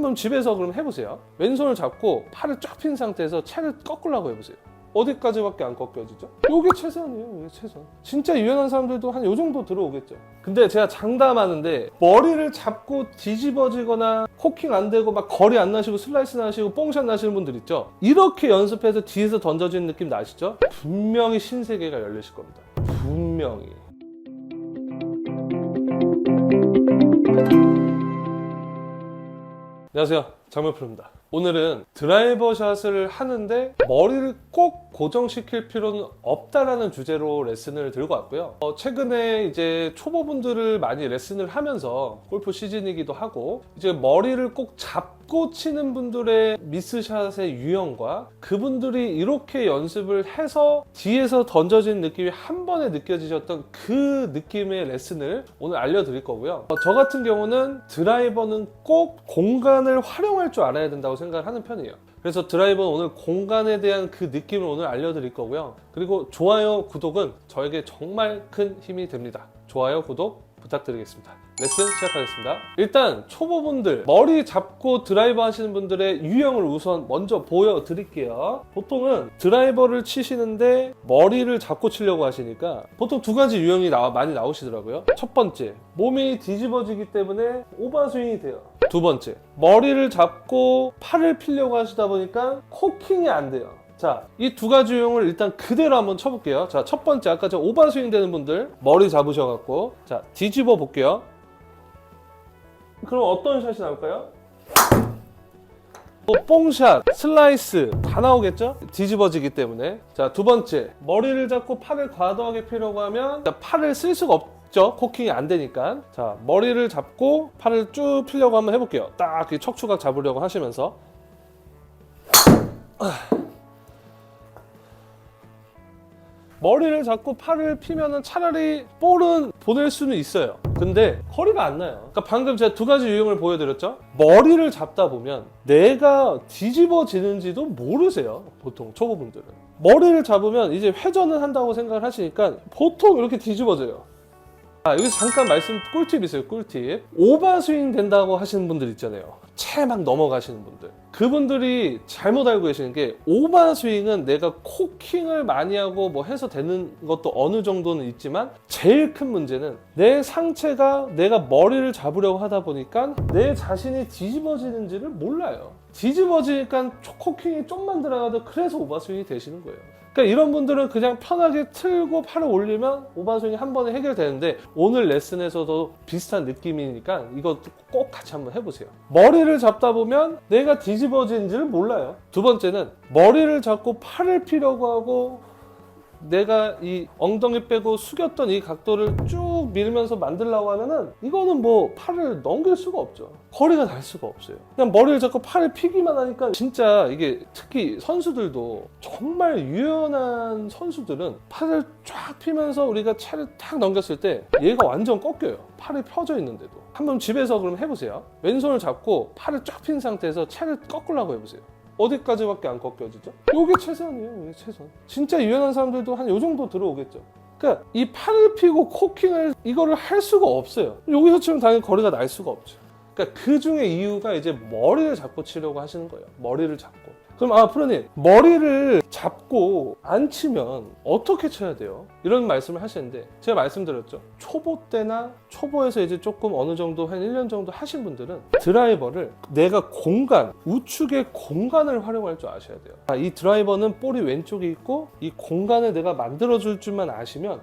한번 집에서 그럼 해보세요. 왼손을 잡고 팔을 쫙 핀 상태에서 채를 꺾으려고 해보세요. 어디까지밖에 안 꺾여지죠? 요게 최선이에요, 이게 최선. 진짜 유연한 사람들도 한 요 정도 들어오겠죠. 근데 제가 장담하는데 머리를 잡고 뒤집어지거나 코킹 안 되고 막 거리 안 나시고 슬라이스 나시고 뽕샷 나시는 분들 있죠? 이렇게 연습해서 뒤에서 던져지는 느낌 나시죠? 분명히 신세계가 열리실 겁니다. 분명히. 안녕하세요. 장명표입니다. 오늘은 드라이버 샷을 하는데 머리를 꼭 고정시킬 필요는 없다라는 주제로 레슨을 들고 왔고요. 어, 최근에 이제 초보분들을 많이 레슨을 하면서 골프 시즌이기도 하고 이제 머리를 꼭 잡고 치는 분들의 미스샷의 유형과 그분들이 이렇게 연습을 해서 뒤에서 던져진 느낌이 한 번에 느껴지셨던 그 느낌의 레슨을 오늘 알려드릴 거고요. 어, 저 같은 경우는 드라이버는 꼭 공간을 활용할 줄 알아야 된다고 생각을 하는 편이에요. 그래서 드라이버는 오늘 공간에 대한 그 느낌을 오늘 알려드릴 거고요. 그리고 좋아요, 구독은 저에게 정말 큰 힘이 됩니다. 좋아요, 구독 부탁드리겠습니다. 레슨 시작하겠습니다. 일단 초보분들 머리 잡고 드라이버 하시는 분들의 유형을 우선 먼저 보여드릴게요. 보통은 드라이버를 치시는데 머리를 잡고 치려고 하시니까 보통 두 가지 유형이 나와- 많이 나오시더라고요. 첫 번째, 몸이 뒤집어지기 때문에 오버스윙이 돼요. 두 번째, 머리를 잡고 팔을 피려고 하시다 보니까 코킹이 안 돼요. 자, 이 두 가지 유형을 일단 그대로 한번 쳐볼게요. 자, 첫 번째, 아까 저 오버스윙 되는 분들 머리 잡으셔갖고 자, 뒤집어 볼게요. 그럼 어떤 샷이 나올까요? 뭐 뽕샷, 슬라이스 다 나오겠죠? 뒤집어지기 때문에 자 두 번째 머리를 잡고 팔을 과도하게 피려고 하면 자, 팔을 쓸 수가 없죠 코킹이 안 되니까 자 머리를 잡고 팔을 쭉 피려고 한번 해볼게요 딱 이 척추각 잡으려고 하시면서 머리를 잡고 팔을 피면은 차라리 볼은 보낼 수는 있어요. 근데 거리가 안 나요. 그러니까 방금 제가 두 가지 유형을 보여드렸죠. 머리를 잡다 보면 내가 뒤집어지는지도 모르세요. 보통 초보분들은. 머리를 잡으면 이제 회전을 한다고 생각을 하시니까 보통 이렇게 뒤집어져요. 아, 여기서 잠깐 말씀 꿀팁 있어요, 꿀팁. 오버스윙 된다고 하시는 분들 있잖아요. 채 막 넘어가시는 분들. 그분들이 잘못 알고 계시는 게 오버스윙은 내가 코킹을 많이 하고 뭐 해서 되는 것도 어느 정도는 있지만 제일 큰 문제는 내 상체가 내가 머리를 잡으려고 하다 보니까 내 자신이 뒤집어지는지를 몰라요. 뒤집어지니까 코킹이 좀만 들어가도 그래서 오버스윙이 되시는 거예요. 그러니까 이런 분들은 그냥 편하게 틀고 팔을 올리면 오버스윙이 한 번에 해결되는데 오늘 레슨에서도 비슷한 느낌이니까 이것도 꼭 같이 한번 해보세요. 머리를 잡다 보면 내가 뒤집어지는지를 몰라요. 두 번째는 머리를 잡고 팔을 피려고 하고 내가 이 엉덩이 빼고 숙였던 이 각도를 쭉 밀면서 만들려고 하면은 이거는 뭐 팔을 넘길 수가 없죠. 거리가 날 수가 없어요. 그냥 머리를 잡고 팔을 피기만 하니까 진짜 이게 특히 선수들도 정말 유연한 선수들은 팔을 쫙 피면서 우리가 채를 탁 넘겼을 때 얘가 완전 꺾여요. 팔이 펴져 있는데도. 한번 집에서 그럼 해보세요. 왼손을 잡고 팔을 쫙 핀 상태에서 채를 꺾으려고 해보세요. 어디까지밖에 안 꺾여지죠? 요게 최선이에요, 이게 최선. 진짜 유연한 사람들도 한 요 정도 들어오겠죠. 그러니까 이 팔을 피고 코킹을 이거를 할 수가 없어요. 여기서 치면 당연히 거리가 날 수가 없죠. 그러니까 그 중에 이유가 이제 머리를 잡고 치려고 하시는 거예요. 머리를 잡고. 그럼 아 프로님 머리를 잡고 안 치면 어떻게 쳐야 돼요? 이런 말씀을 하시는데 제가 말씀드렸죠. 초보 때나 초보에서 이제 조금 어느 정도 한 1년 정도 하신 분들은 드라이버를 내가 공간 우측의 공간을 활용할 줄 아셔야 돼요. 아, 이 드라이버는 볼이 왼쪽에 있고 이 공간을 내가 만들어 줄 줄만 아시면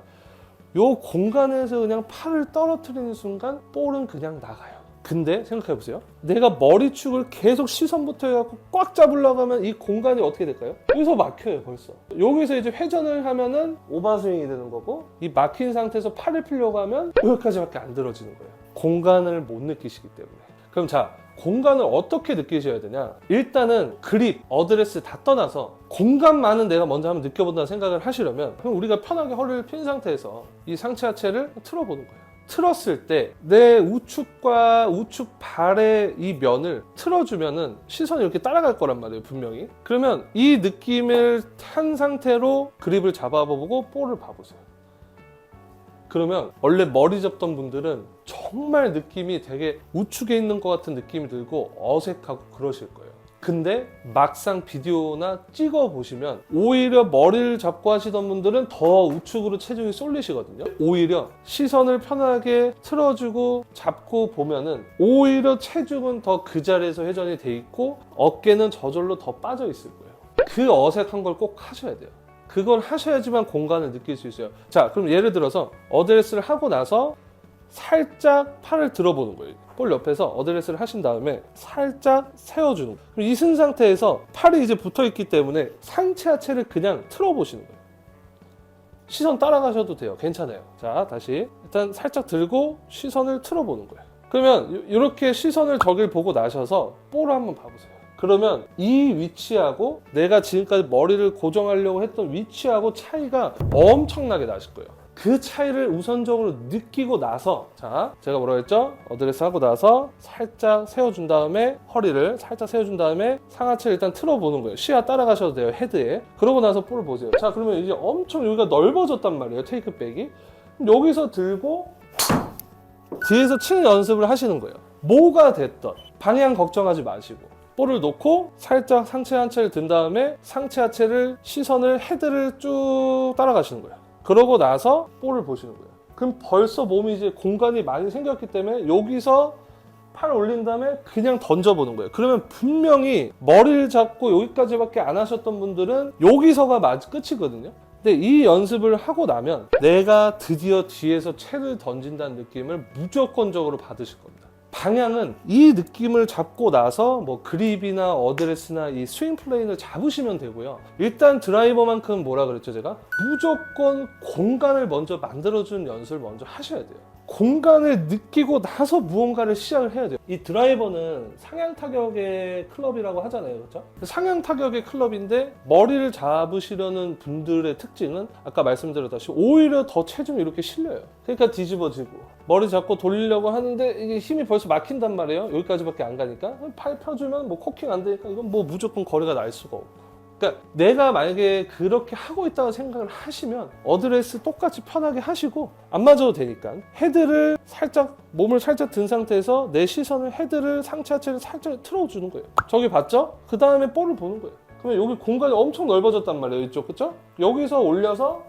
요 공간에서 그냥 팔을 떨어뜨리는 순간 볼은 그냥 나가요. 근데 생각해 보세요. 내가 머리축을 계속 시선부터 해갖고 꽉 잡으려고 하면 이 공간이 어떻게 될까요? 여기서 막혀요 벌써. 여기서 이제 회전을 하면은 오버스윙이 되는 거고 이 막힌 상태에서 팔을 피려고 하면 여기까지밖에 안 들어지는 거예요. 공간을 못 느끼시기 때문에. 그럼 자 공간을 어떻게 느끼셔야 되냐? 일단은 그립, 어드레스 다 떠나서 공간만은 내가 먼저 한번 느껴본다 생각을 하시려면 그럼 우리가 편하게 허리를 핀 상태에서 이 상체 하체를 틀어보는 거예요. 틀었을 때 내 우측과 우측 발의 이 면을 틀어주면은 시선이 이렇게 따라갈 거란 말이에요 분명히 그러면 이 느낌을 탄 상태로 그립을 잡아보고 볼을 봐보세요 그러면 원래 머리 잡던 분들은 정말 느낌이 되게 우측에 있는 것 같은 느낌이 들고 어색하고 그러실 거예요. 근데 막상 비디오나 찍어 보시면 오히려 머리를 잡고 하시던 분들은 더 우측으로 체중이 쏠리시거든요. 오히려 시선을 편하게 틀어주고 잡고 보면은 오히려 체중은 더 그 자리에서 회전이 돼 있고 어깨는 저절로 더 빠져 있을 거예요. 그 어색한 걸 꼭 하셔야 돼요. 그걸 하셔야지만 공간을 느낄 수 있어요. 자, 그럼 예를 들어서 어드레스를 하고 나서 살짝 팔을 들어보는 거예요. 볼 옆에서 어드레스를 하신 다음에 살짝 세워주는 거예요. 그럼 이쓴 상태에서 팔이 이제 붙어 있기 때문에 상체 하체를 그냥 틀어보시는 거예요. 시선 따라가셔도 돼요. 괜찮아요. 자, 다시 일단 살짝 들고 시선을 틀어보는 거예요. 그러면 이렇게 시선을 저길 보고 나셔서 볼을 한번 봐보세요. 그러면 이 위치하고 내가 지금까지 머리를 고정하려고 했던 위치하고 차이가 엄청나게 나실 거예요. 그 차이를 우선적으로 느끼고 나서 자 제가 뭐라고 했죠? 어드레스 하고 나서 살짝 세워준 다음에 허리를 살짝 세워준 다음에 상하체 일단 틀어보는 거예요. 시야 따라가셔도 돼요 헤드에. 그러고 나서 볼을 보세요. 자 그러면 이제 엄청 여기가 넓어졌단 말이에요 테이크백이. 여기서 들고 뒤에서 치는 연습을 하시는 거예요. 뭐가 됐던 방향 걱정하지 마시고 볼을 놓고 살짝 상체 하체를 든 다음에 상체 하체를 시선을 헤드를 쭉 따라가시는 거예요. 그러고 나서 볼을 보시는 거예요. 그럼 벌써 몸이 이제 공간이 많이 생겼기 때문에 여기서 팔 올린 다음에 그냥 던져보는 거예요. 그러면 분명히 머리를 잡고 여기까지밖에 안 하셨던 분들은 여기서가 맞 끝이거든요. 근데 이 연습을 하고 나면 내가 드디어 뒤에서 채를 던진다는 느낌을 무조건적으로 받으실 겁니다. 방향은 이 느낌을 잡고 나서 뭐 그립이나 어드레스나 이 스윙 플레인을 잡으시면 되고요. 일단 드라이버만큼 뭐라 그랬죠 제가? 무조건 공간을 먼저 만들어주는 연습을 먼저 하셔야 돼요. 공간을 느끼고 나서 무언가를 시작을 해야 돼요. 이 드라이버는 상향 타격의 클럽이라고 하잖아요. 그렇죠? 상향 타격의 클럽인데 머리를 잡으시려는 분들의 특징은 아까 말씀드렸다시피 오히려 더 체중이 이렇게 실려요. 그러니까 뒤집어지고 머리 잡고 돌리려고 하는데 이게 힘이 벌써 막힌단 말이에요. 여기까지밖에 안 가니까 팔 펴주면 뭐 코킹 안 되니까 이건 뭐 무조건 거리가 날 수가 없고. 그러니까 내가 만약에 그렇게 하고 있다고 생각을 하시면 어드레스 똑같이 편하게 하시고 안 맞아도 되니까 헤드를 살짝 몸을 살짝 든 상태에서 내 시선을 헤드를 상체 하체를 살짝 틀어주는 거예요. 저기 봤죠? 그 다음에 볼을 보는 거예요. 그러면 여기 공간이 엄청 넓어졌단 말이에요. 이쪽 그쵸? 여기서 올려서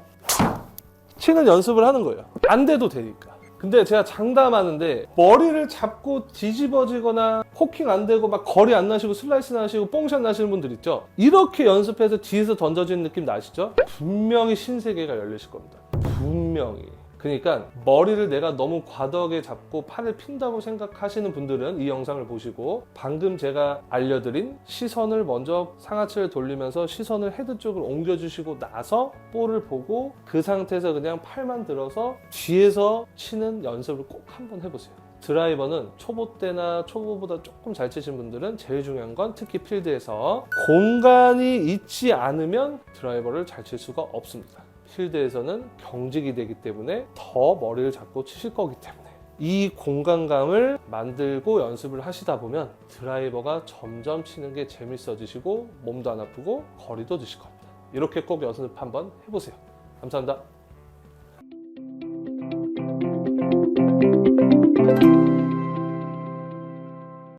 치는 연습을 하는 거예요. 안 돼도 되니까. 근데 제가 장담하는데 머리를 잡고 뒤집어지거나 코킹 안 되고 막 거리 안 나시고 슬라이스 나시고 뽕샷 나시는 분들 있죠? 이렇게 연습해서 뒤에서 던져지는 느낌 나시죠? 분명히 신세계가 열리실 겁니다. 분명히. 그러니까 머리를 내가 너무 과도하게 잡고 팔을 핀다고 생각하시는 분들은 이 영상을 보시고 방금 제가 알려드린 시선을 먼저 상하체를 돌리면서 시선을 헤드 쪽으로 옮겨주시고 나서 볼을 보고 그 상태에서 그냥 팔만 들어서 뒤에서 치는 연습을 꼭 한번 해보세요. 드라이버는 초보 때나 초보보다 조금 잘 치신 분들은 제일 중요한 건 특히 필드에서 공간이 있지 않으면 드라이버를 잘 칠 수가 없습니다. 필드에서는 경직이 되기 때문에 더 머리를 잡고 치실 거기 때문에 이 공간감을 만들고 연습을 하시다 보면 드라이버가 점점 치는 게 재밌어지시고 몸도 안 아프고 거리도 드실 겁니다. 이렇게 꼭 연습 한번 해보세요. 감사합니다.